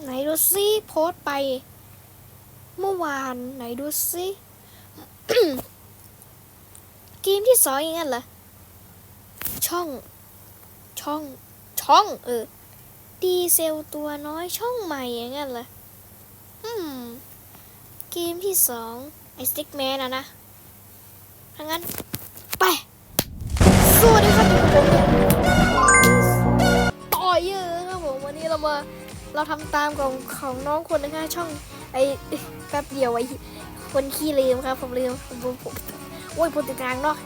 ไหนดูซิโพสต์ไป เมื่อวานไหนดูซิเกมที่สองอย่างนั้นเหรอ ช่อง ช่อง ช่อง เออ ดีเซลตัวน้อยช่องใหม่อย่างนั้นเหรอ อืม เกมที่สองไอสติ๊กแมนอะนะถ้างั้น ไปสวัสดีครับทุกคนต่อเยอะครับผมวันนี้เรามา เราทำตามของของน้องคนนึงค่ะช่องไอแป๊บเดียวไอคนขี้ลืมครับ ผมลืมผมผมโอ้ยพูดติดทางเนาะ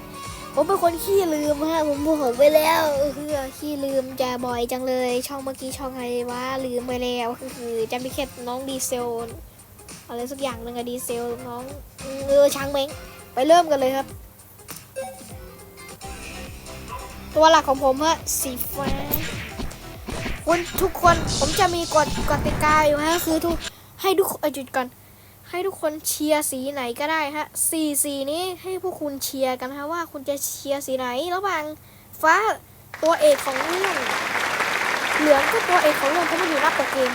ผมเป็นคนขี้ลืมฮะผมโมโหไปแล้วคือขี้ลืมจะบ่อยจังเลย ช่องเมื่อกี้ช่องอะไรวะลืมไปแล้วคือจำไม่แค่น้องดีเซลอะไรสักอย่างหนึ่งอะดีเซลน้องเออช้างเม้งไปเริ่มกันเลยครับ ตัวหลักของผมฮะสีฟ้า คุณทุกคนผมจะมีกฎกติกาอยู่ฮะคือทุกให้ทุกคนจุดก่อน ให้ทุกคนเชียร์สีไหนก็ได้ฮะสีสีนี้ให้พวกคุณเชียร์กันฮะว่าคุณจะเชียร์สีไหนระหว่างฟ้าตัวเอกของเรื่องเหลืองก็ตัวเอกของเรื่องเพราะมันอยู่รับตัวเกม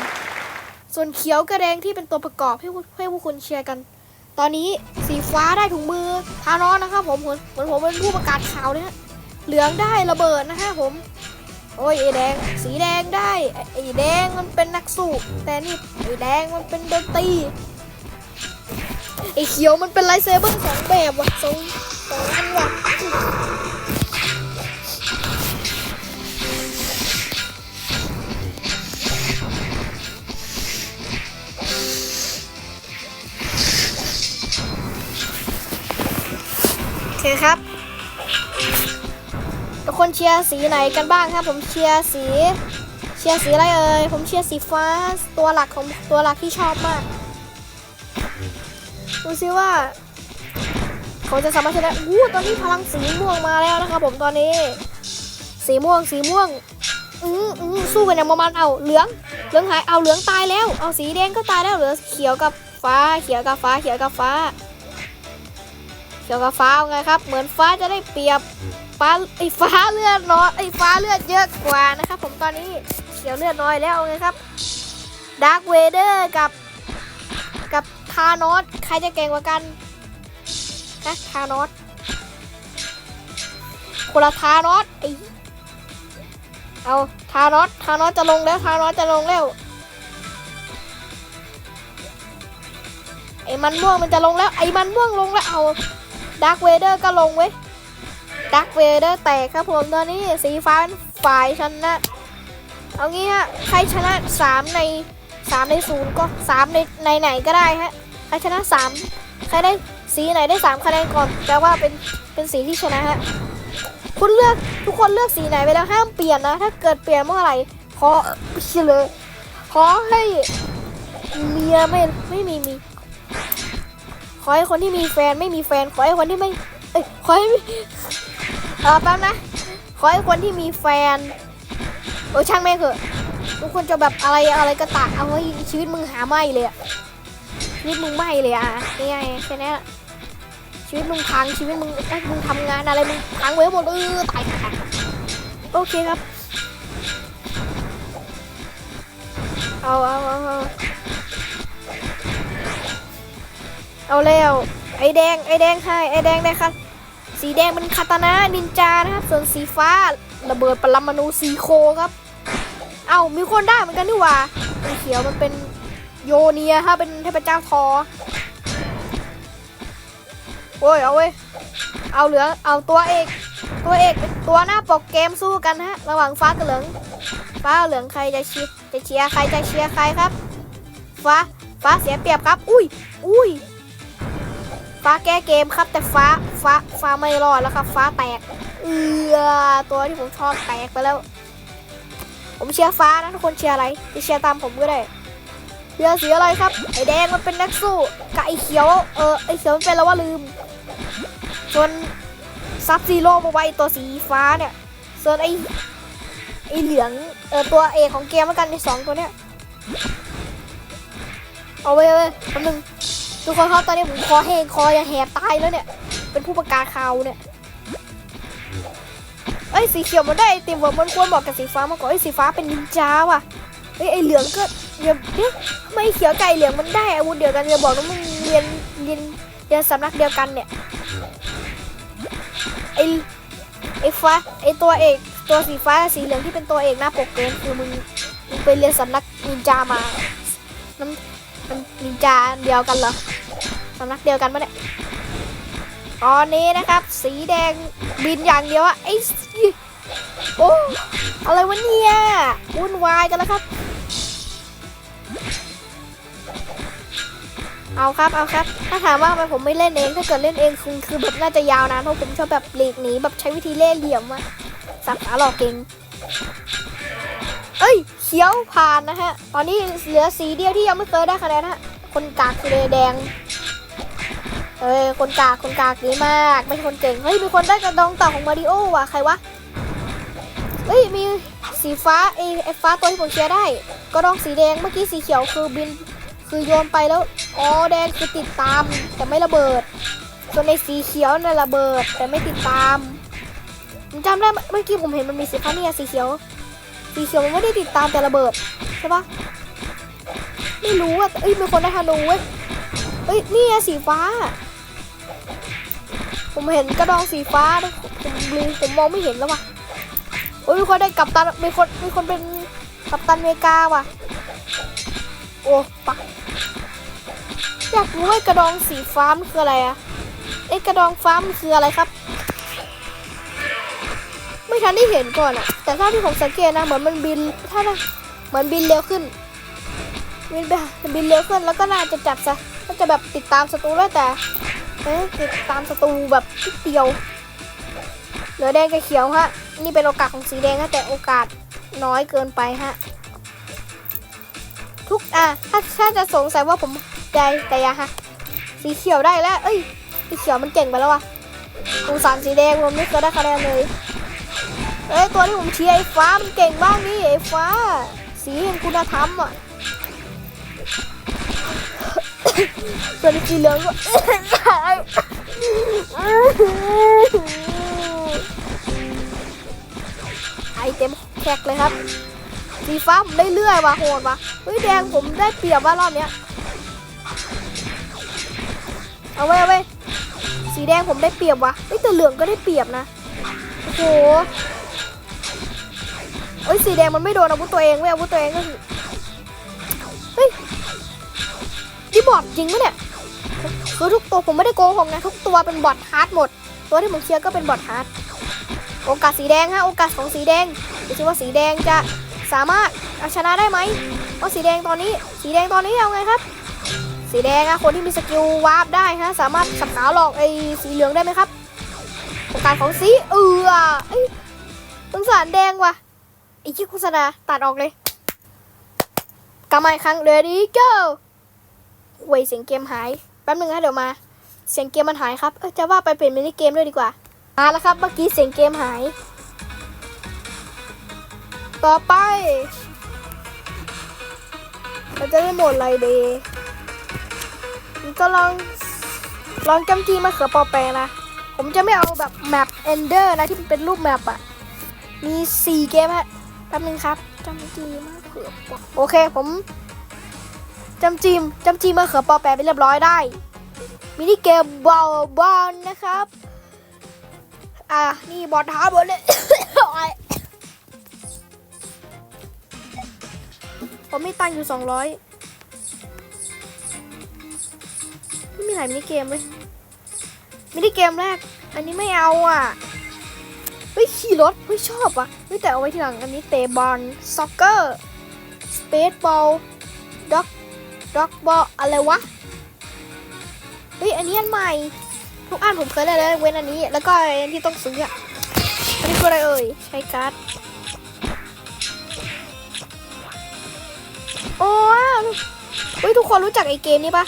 ส่วนเขียวกับแดงที่เป็นตัวประกอบให้พวกให้พวกคุณเชียร์กัน ตอนนี้สีฟ้าได้ถุงมือทานอสนะครับผมเหมือนเหมือนผมเป็นผู้ประกาศข่าวเลยฮะเหลืองได้ระเบิดนะฮะผม โอ้ยไอแดง สีแดงได้ ไอแดงมันเป็นนักสู้แต่นี่ไอแดงมันเป็นดนตรีไอเขียวมันเป็นไลเซเบอร์สองแบบว่ะสองสองอันว่ะโอเคครับ ทุกคนเชียร์สีไหนกันบ้างครับ ผมเชียร์สี เชียร์สีอะไรเอ่ยผมเชียร์สีฟ้าตัวหลักของตัวหลักที่ชอบมากดูซิว่าเขาจะสามารถชนะอู้ตอนนี้พลังสีม่วงมาแล้วนะครับผมตอนนี้ สีม่วงสีม่วงอืออือสู้กันอย่างประมาณเอาเหลืองเหลืองหายเอาเหลืองตายแล้ว เอาสีแดงก็ตายแล้วเหลือเขียวกับฟ้าเขียวกับฟ้าเขียวกับฟ้า เขียวกับฟ้าเอาไงครับ เหมือนฟ้าจะได้เปรียบ ฟ้าไอ้ฟ้าเลือดน้อยไอ้ฟ้าเลือดเยอะกว่านะครับ ผมตอนนี้เขียวเลือดน้อยแล้วไงครับดาร์คเวเดอร์กับกับทานอสใครจะเก่งกว่ากันนะทานอสคนละทานอสไอเอาทานอสทานอสจะลงแล้วทานอสจะลงแล้วไอ้มันม่วงมันจะลงแล้วไอ้มันม่วงลงแล้วเอาดาร์คเวเดอร์ก็ลงเว้ย ดักเวเดอร์แตกครับผมตอนนี้สีฟ้าฝ่ายชนะ เอางี้ฮะใครชนะ3ใน3ในศูนย์ก็3ในในไหนก็ได้ฮะใครชนะ3ใครได้สีไหนได้3คะแนนก่อนแปลว่าเป็นเป็นสีที่ชนะฮะคุณเลือกทุกคนเลือกสีไหนไปแล้วห้ามเปลี่ยนนะ ถ้าเกิดเปลี่ยนเมื่อไหร่ขอเฉลยขอให้เมียไม่ไม่มีมีขอให้คนที่มีแฟนไม่มีแฟนขอให้คนที่ไม่เอ้ยขอให้ เออแป๊บนะ ขอให้คนที่มีแฟน โอ้ช่างแม่งเถอะทุกคนจะแบบอะไรอะไรก็ตัดเอาไว้ชีวิตมึงหาไม่เลยอะชีวิตมึงไม่เลยอะนี่ไงแค่นี้อะชีวิตมึงพังชีวิตมึงไอ้มึงทำงานอะไรมึงพังไว้หมดเออตายตายโอเคครับ เอาเอาเอาเอาเอาแล้วไอ้แดงไอ้แดงให้ไอ้แดงได้ครับ สีแดงเป็นคาตานะนินจานะครับ ส่วนสีฟ้าระเบิดปรมาณูซีโคครับ เอ้ามีคนได้เหมือนกันนี่หว่าสีเขียวมันเป็นโยเนียครับเป็นเทพเจ้าทอโอ้ยเอาเว้ยเอาเหลืองเอาตัวเอกตัวเอกตัวหน้าปกเกมสู้กันฮะ ระหว่างฟ้ากับเหลืองฟ้าเหลืองใครจะเชียร์จะเชียร์ใครจะเชียร์ใครครับ ฟ้าฟ้าเสียเปรียบครับ อุ้ยอุ้ย ฟ้าแก้เกมครับ แต่ฟ้าฟ้าฟ้าไม่รอดแล้วครับ ฟ้าแตก เอือตัวที่ผมชอบแตกไปแล้ว ผมเชียร์ฟ้านะทุกคนเชียร์อะไรจะเชียร์ตามผมก็ได้เชียร์สีอะไรครับไอแดงมันเป็นนักสู้กับไอเขียวเออไอเขียวมันเป็นแล้วว่าลืมส่วนซับซีโร่มาไว้ตัวสีฟ้าเนี่ยส่วนไอไอเหลืองเออตัวเอกของเกมแล้วกันในสองตัวเนี้ยเอาไว้เลยแป๊บนึง ทุกคนครับตอนนี้ผมคอแห้งคอจะแหบตายแล้วเนี่ย เป็นผู้ประกาศข่าวเนี่ยเอ้ยสีเขียวมันได้ไอติมว่ะมันควรบอกกับสีฟ้ามากกว่าไอ้สีฟ้าเป็นนินจาว่ะเอ้ยไอเหลืองก็อย่าเอ๊ะทำไมเขียวไก่เหลืองมันได้อาวุธเดียวกันอย่าบอกนะมึงเรียนเรียนเรียนสำนักเดียวกันเนี่ยไอไอฟ้าไอตัวเอกตัวสีฟ้ากับสีเหลืองที่เป็นตัวเอกหน้าปกเกมคือมึงมึงไปเรียนสำนักนินจามามันมันนินจาเดียวกันเหรอ สำนักเดียวกันปะเนี่ยตอนนี้นะครับ สีแดงบินอย่างเดียวอะไอ้โอ้อะไรวะเนี่ยวุ่นวายกันแล้วครับ เอาครับเอาครับ ถ้าถามว่าทำไมผมไม่เล่นเอง ถ้าเกิดเล่นเองคงคือแบบน่าจะยาวนานเพราะผมชอบแบบหลีกหนีแบบใช้วิธีเล่เหลี่ยมอะสับขาหลอกเก่งเอ้ยเขียวผ่านนะฮะ ตอนนี้เหลือสีเดียวที่ยังไม่เคยได้คะแนนฮะ คนกากคือแดง เอ้ยคนกากคนกากดีมาก ไม่ใช่คนเก่ง เฮ้ย มีคนได้กระดองต่าของมาริโอว่ะ ใครวะ เฮ้ย มีสีฟ้าไอ้ไอฟ้าตัวที่ผมเชียร์ได้ กระดองสีแดง เมื่อกี้สีเขียวคือบิน คือโยนไปแล้ว อ๋อ แดงคือติดตาม แต่ไม่ระเบิด ส่วนในสีเขียวน่ะระเบิด แต่ไม่ติดตามผมจำได้ เมื่อกี้ผมเห็นมันมีสีฟ้าเนี่ยสีเขียว สีเขียวมันไม่ได้ติดตามแต่ระเบิดใช่ปะไม่รู้อะเอ้ยมีคนได้ธนูเว้ยเฮ้ยนี่สีฟ้า ผมเห็นกระดองสีฟ้าผมลืมผมมองไม่เห็นแล้วว่ะโอ้ยมีคนได้กัปตันมีคนมีคนเป็นกัปตันเมกาว่ะ โอ้ปะอยากรู้ว่ากระดองสีฟ้ามันคืออะไรอะเอ้กระดองฟ้ามันคืออะไรครับ ไม่ทันได้เห็นก่อนอะแต่ถ้าที่ผมสังเกตนะเหมือนมันบินถ้านะเหมือนบินเร็วขึ้นบินแบบบินเร็วขึ้นแล้วก็น่าจะจับซะก็จะแบบติดตามศัตรูได้แต่ เอ๊ะติดตามศัตรูแบบนิดเดียว เหลือแดงกับเขียวฮะ นี่เป็นโอกาสของสีแดงนะแต่โอกาสน้อยเกินไปฮะ ทุกอะถ้าถ้าจะสงสัยว่าผมใจแต่ยาฮะ สีเขียวได้แล้ว เอ้ย สีเขียวมันเก่งไปแล้ววะสงสารสีแดงผมไม่เคยได้คะแนนเลย เอ้ยตัวที่ผมเชียร์ไอ้ฟ้ามันเก่งบ้างนี่ไอ้ฟ้า สีแห่งคุณธรรมอะ ส่วนสีเหลืองก็ไอเต็มแขกเลยครับสีฟ้าผมได้เลื่อยว่ะโหดว่ะเฮ้ยแดงผมได้เปรียบว่ารอบเนี้ยเอาไว้เอาไว้สีแดงผมได้เปรียบว่ะเฮ้ยแต่เหลืองก็ได้เปรียบนะโอ้โหเฮ้ยสีแดงมันไม่โดนอาวุธตัวเองเว้ยอาวุธตัวเองก็คือเฮ้ย นี่บอทจริงปะเนี่ยคือทุกตัวผมไม่ได้โกหกนะ ทุกตัวเป็นบอทฮาร์ดหมด ตัวที่ผมเชียร์ก็เป็นบอทฮาร์ดโอกาสสีแดงฮะโอกาสของสีแดงดูสิว่าสีแดงจะสามารถเอาชนะได้ไหมเพราะสีแดงตอนนี้ สีแดงตอนนี้เอาไงครับ สีแดงอะคนที่มีสกิลวาร์ปได้ฮะสามารถสับขาหลอกไอ้สีเหลืองได้ไหมครับโอกาสของสีเอือเอ้ยสงสารแดงว่ะไอ้ที่โฆษณาตัดออกเลยกลับมาอีกครั้งเดี๋ยวนี้ go หวยเสียงเกมหาย แป๊บนึงนะเดี๋ยวมา เสียงเกมมันหายครับ เอ้ยจะว่าไปเป็นมินิเกมด้วยดีกว่ามาแล้วครับ เมื่อกี้เสียงเกมหาย ต่อไป เราจะได้โหมดอะไรดีก็ลอง ลองจำจีมาเขือปอแปรนะ ผมจะไม่เอาแบบแมปเอนเดอร์นะที่มันเป็นรูปแมปอะมีสี่เกมฮะแป๊บนึงครับจำจีมาเขือปอโอเคผม จำจีมจำจีมมาเขือปอแปรไปเรียบร้อยได้ มินิเกมบอลบอลนะครับ อะนี่บอลท้าบอลเลยผมมีตังอยู่สองร้อยไม่มีหลายมินิเกมเลยมินิเกมแรก อันนี้ไม่เอาอะเฮ้ยขี่รถเฮ้ยชอบอะเฮ้ยแต่เอาไว้ทีหลังอันนี้เตะบอลซ็อกเกอร์สเปซบอล ด็อกบอลอะไรวะ เฮ้ย อันนี้อันใหม่ ทุกอันผมเคยได้แล้วเว้นอันนี้ แล้วก็อันที่ต้องซื้ออะอันนี้คืออะไรเอ่ย ใช้การ์ด โอ้เฮ้ย ทุกคนรู้จักไอเกมนี้ปะ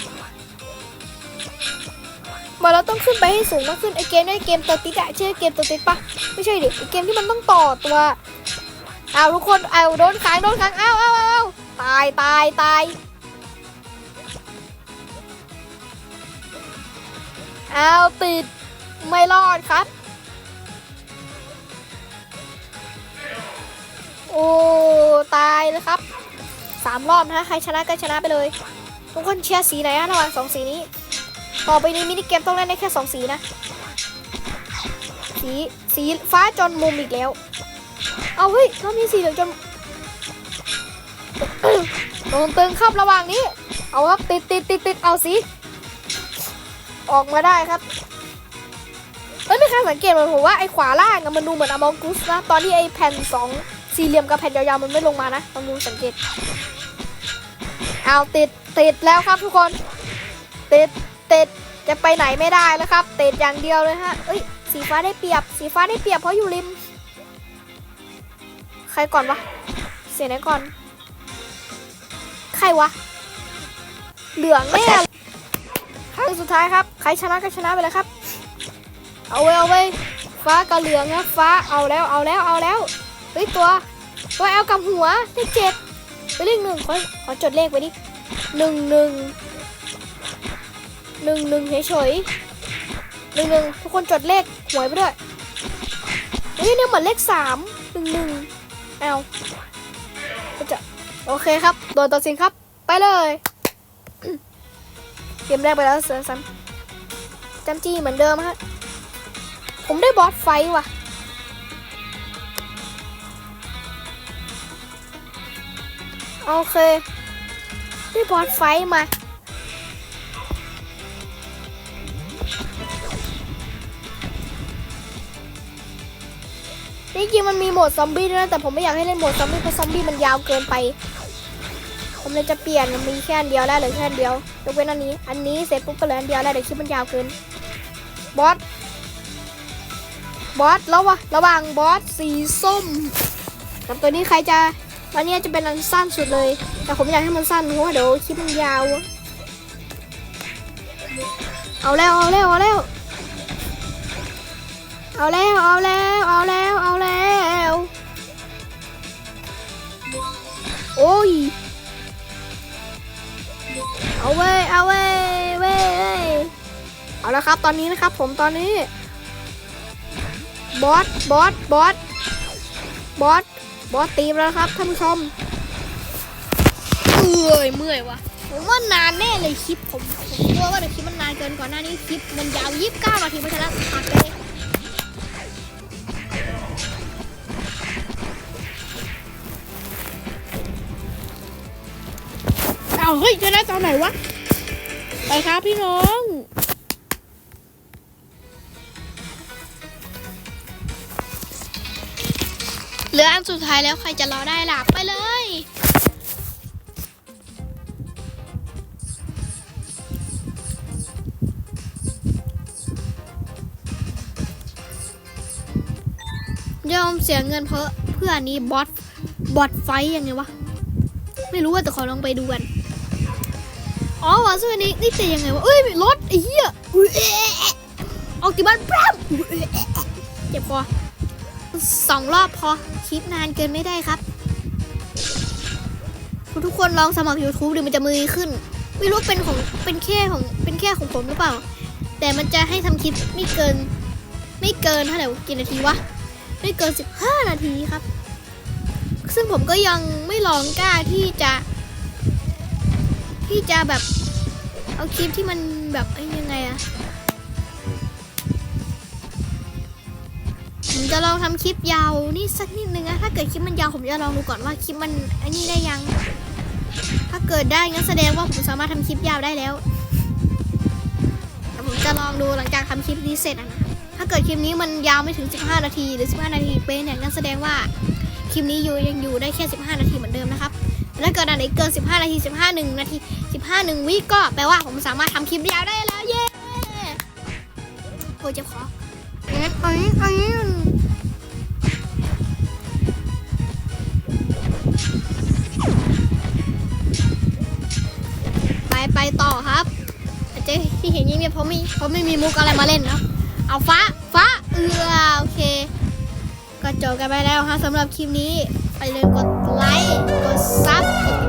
มาเราต้องขึ้นไปให้สูงมากขึ้นไอเกมนี่ไอเกมตัวติดอะชื่อเกมตัวติดปะไม่ใช่ดิไอเกมที่มันต้องต่อตัวเอาทุกคนเอาโดนค้างโดนค้างเอาเอาเอาเอาตายตายตาย เอาติด ไม่รอดครับ โอ้ ตายแล้วครับสามรอบนะใครชนะก็ชนะไปเลย ทุกคนเชียร์สีไหนอะระหว่างสองสีนี้ ต่อไปนี้มินิเกมต้องเล่นได้แค่สองสีนะ สีสีฟ้าจนมุมอีกแล้ว เอาเฮ้ยเรามีสีเหลืองจนตรงตึงครับระหว่างนี้ เอาครับติดติดติดติดเอาสี ออกมาได้ครับเอ้ยไม่เคยสังเกตเหมือนผมว่าไอ้ขวาล่างมันดูเหมือนอมองกุสนะตอนที่ไอ้แผ่นสองสี่เหลี่ยมกับแผ่นยาวๆมันไม่ลงมานะลองดูสังเกต เอาติดติดแล้วครับทุกคน ติดติดจะไปไหนไม่ได้แล้วครับ ติดอย่างเดียวเลยฮะเอ้ยสีฟ้าได้เปรียบ สีฟ้าได้เปรียบเพราะอยู่ริม ใครก่อนวะเสียไหนก่อน ใครวะ เหลืองแน่ ครั้งสุดท้ายครับ ใครชนะก็ชนะไปเลยครับ เอาไว้เอาไว้ฟ้ากับเหลืองนะฟ้าเอาแล้วเอาแล้วเอาแล้วเฮ้ยตัวตัวแอลกับหัวได้เจ็ดไปเลขหนึ่งขอขอจดเลขไว้ดิหนึ่งหนึ่งหนึ่งหนึ่งเฉยๆหนึ่งหนึ่งทุกคนจดเลขหวยไปด้วยเฮ้ยเนี่ยเหมือนเลขสามหนึ่งหนึ่งเอาก็จะโอเคครับโดนตัดสินครับ ไปเลย เกมแรกไปแล้วเสือซ้ำจำจี้เหมือนเดิมฮะ ผมได้บอสไฟว่ะ โอเค ได้บอสไฟมานี่จริงมันมีโหมดซอมบี้ด้วยนะแต่ผมไม่อยากให้เล่นโหมดซอมบี้เพราะซอมบี้มันยาวเกินไป ผมเลยจะเปลี่ยนมันมีแค่อันเดียวแล้วเหลือแค่อันเดียวยกเว้นอันนี้ อันนี้เสร็จปุ๊บก็เหลืออันเดียวแล้วเดี๋ยวคลิปมันยาวเกินบอสบอสแล้ววะระหว่างบอสสีส้มกับตัวนี้ใครจะอันนี้จะเป็นอันสั้นสุดเลย แต่ผมอยากให้มันสั้นเพราะว่าเดี๋ยวคลิปมันยาว เอาแล้วเอาแล้วเอาแล้วเอาแล้วเอาแล้วเอาแล้วเอาแล้ว เอาละครับ ตอนนี้นะครับ ผมตอนนี้บอสบอสบอสบอสบอสตีมแล้วครับท่านผู้ชมเมื่อยเมื่อยวะผมว่านานแน่เลยคลิปผมผมกลัวว่าเดี๋ยวคลิปมันนานเกินก่อนหน้านี้คลิปมันยาวยี่สิบเก้านาทีเพราะฉะนั้นตัดไปเลยเอาเฮ้ยชนะตอนไหนวะไปครับพี่น้อง เหลืออันสุดท้ายแล้วใครจะรอได้ล่ะไปเลย ยอมเสียเงินเพราะเพื่อนนี้บอสบอสไฟยังไงวะ ไม่รู้ว่าแต่ขอลองไปดูกัน อ๋อวะซึ่งอันนี้นี่แต่ยังไงวะเอ้ยรถไอ้เหี้ยอุ๊ยออกจากบ้านปร้ำอุ๊ยเอ๊ะเจ็บคอ สองรอบพอคลิปนานเกินไม่ได้ครับ ทุกคนลองสมัคร YouTube ดูมันจะมือขึ้น ไม่รู้เป็นของเป็นแค่ของเป็นแค่ของผมหรือเปล่า แต่มันจะให้ทำคลิปไม่เกิน ไม่เกินเท่าไหร่กี่นาทีวะไม่เกิน 15 นาทีครับ ซึ่งผมก็ยังไม่ลองกล้าที่จะ ที่จะแบบเอาคลิปที่มันแบบไอ้ยังไงอะ ผมจะลองทำคลิปยาวนี่สักนิดนึงนะถ้าเกิดคลิปมันยาวผมจะลองดูก่อนว่าคลิปมันอันนี้ได้ยัง ถ้าเกิดได้งั้นแสดงว่าผมสามารถทำคลิปยาวได้แล้วแต่ผมจะลองดูหลังจากทำคลิปนี้เสร็จนะถ้าเกิดคลิปนี้มันยาวไม่ถึง 15 นาที หรือ 15 นาทีเป๊ะเนี่ยงั้นแสดงว่าคลิปนี้อยู่ยังอยู่ได้แค่ 15 นาทีเหมือนเดิมนะครับแต่ถ้าเกิดอันไหนเกิน 15 นาที 15 1 นาที 15 1วิก็แปลว่าผมสามารถทำคลิปยาวได้แล้ว เย้โอ้ยเจ็บคอ เอ๊ะเอ๊ะเอ๊ะไปไปต่อครับเจ๊ที่เห็นยิ่งเนี่ยเพราะไม่เพราะไม่มีมุกอะไรมาเล่นเนาะเอาฟ้าฟ้าเออโอเค ก็จบกันไปแล้วฮะสำหรับคลิปนี้ไปเลยกดไลค์กด